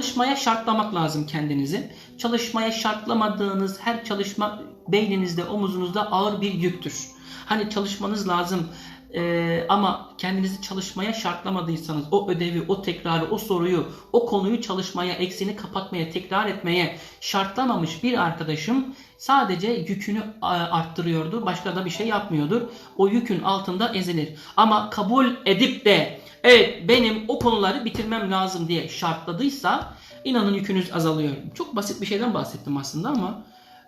Çalışmaya şartlamak lazım kendinizi. Çalışmaya şartlamadığınız her çalışma beyninizde, omuzunuzda ağır bir yüktür. Hani çalışmanız lazım eee, ama kendinizi çalışmaya şartlamadıysanız o ödevi, o tekrarı, o soruyu, o konuyu çalışmaya, eksini kapatmaya, tekrar etmeye şartlamamış bir arkadaşım sadece yükünü a, arttırıyordu. Başka da bir şey yapmıyordur. O yükün altında ezilir. Ama kabul edip de evet benim o konuları bitirmem lazım diye şartladıysa inanın yükünüz azalıyor. Çok basit bir şeyden bahsettim aslında ama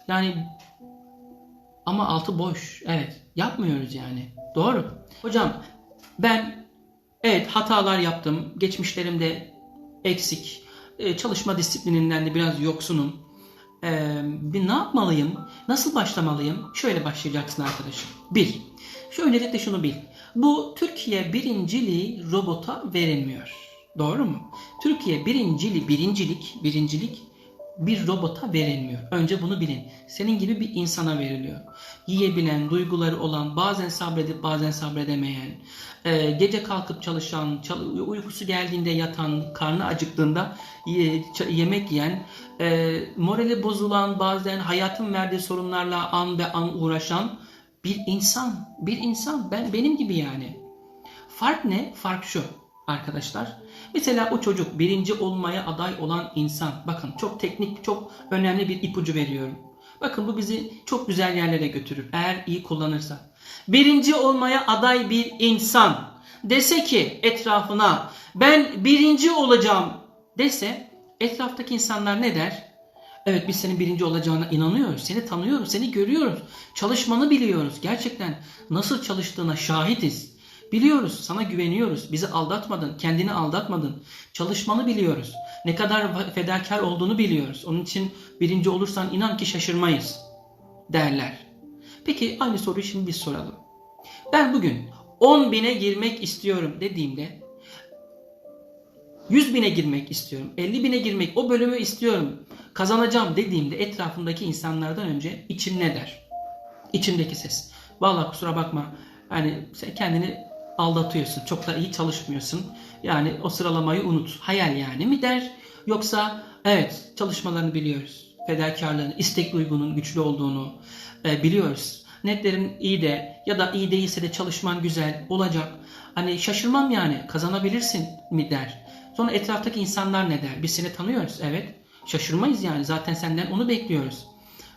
yani ama altı boş. Evet. Yapmıyoruz yani. Doğru. Hocam ben evet hatalar yaptım. Geçmişlerimde eksik. Ee, çalışma disiplininden de biraz yoksunum. Ee, bir ne yapmalıyım? Nasıl başlamalıyım? Şöyle başlayacaksın arkadaşım. Bir. Şu öncelikle şunu bil. Bu Türkiye birinciliği robota verilmiyor. Doğru mu? Türkiye birincili, birincilik, birincilik bir robota verilmiyor. Önce bunu bilin. Senin gibi bir insana veriliyor. Yiyebilen, duyguları olan, bazen sabredip bazen sabredemeyen, e, gece kalkıp çalışan, çal- uykusu geldiğinde yatan, karnı acıktığında yemek yiyen, e, morali bozulan, bazen hayatın verdiği sorunlarla an be an uğraşan bir insan. Bir insan. Ben benim gibi yani. Fark ne? Fark şu arkadaşlar. Mesela o çocuk birinci olmaya aday olan insan. Bakın çok teknik, çok önemli bir ipucu veriyorum. Bakın bu bizi çok güzel yerlere götürür eğer iyi kullanırsa. Birinci olmaya aday bir insan dese ki etrafına ben birinci olacağım dese etraftaki insanlar ne der? Evet biz senin birinci olacağına inanıyoruz. Seni tanıyoruz, seni görüyoruz. Çalışmanı biliyoruz. Gerçekten nasıl çalıştığına şahitiz. Biliyoruz, sana güveniyoruz. Bizi aldatmadın, kendini aldatmadın. Çalışmanı biliyoruz. Ne kadar fedakar olduğunu biliyoruz. Onun için birinci olursan inan ki şaşırmayız derler. Peki aynı soruyu şimdi biz soralım. Ben bugün 10 bine girmek istiyorum dediğimde 100 bine girmek istiyorum, 50 bine girmek, o bölümü istiyorum, kazanacağım dediğimde etrafımdaki insanlardan önce içim ne der? İçimdeki ses. Vallahi kusura bakma. Yani sen kendini aldatıyorsun. Çok da iyi çalışmıyorsun. Yani o sıralamayı unut. Hayal yani mi der? Yoksa evet çalışmalarını biliyoruz. Fedakarlığını, istek duygunun güçlü olduğunu e, biliyoruz. Netlerin iyi de ya da iyi değilse de çalışman güzel olacak. Hani şaşırmam yani kazanabilirsin mi der. Sonra etraftaki insanlar ne der? Biz seni tanıyoruz evet. Şaşırmayız yani zaten senden onu bekliyoruz.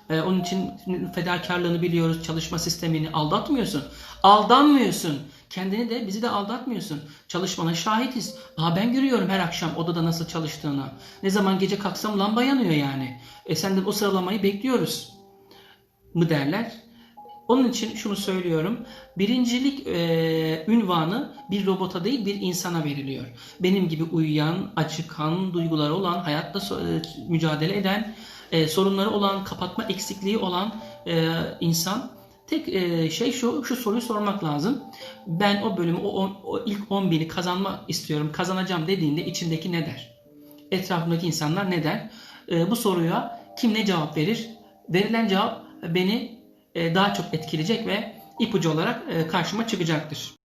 Ee, onun için fedakarlığını biliyoruz, çalışma sistemini aldatmıyorsun. Aldanmıyorsun. Kendini de bizi de aldatmıyorsun. Çalışmana şahitiz. Aa ben görüyorum her akşam odada nasıl çalıştığını. Ne zaman gece kalksam lamba yanıyor yani. E senden o sıralamayı bekliyoruz mı derler. Onun için şunu söylüyorum. Birincilik e, ünvanı bir robota değil bir insana veriliyor. Benim gibi uyuyan, acıkan, duyguları olan, hayatta e, mücadele eden, e, sorunları olan, kapatma eksikliği olan e, insan tek e, şey şu, şu soruyu sormak lazım. Ben o bölümü, o, o ilk 10 bini kazanmak istiyorum, kazanacağım dediğinde içindeki ne der? Etrafımdaki insanlar ne der? E, bu soruya kim ne cevap verir? Verilen cevap beni e, daha çok etkileyecek ve ipucu olarak e, karşıma çıkacaktır.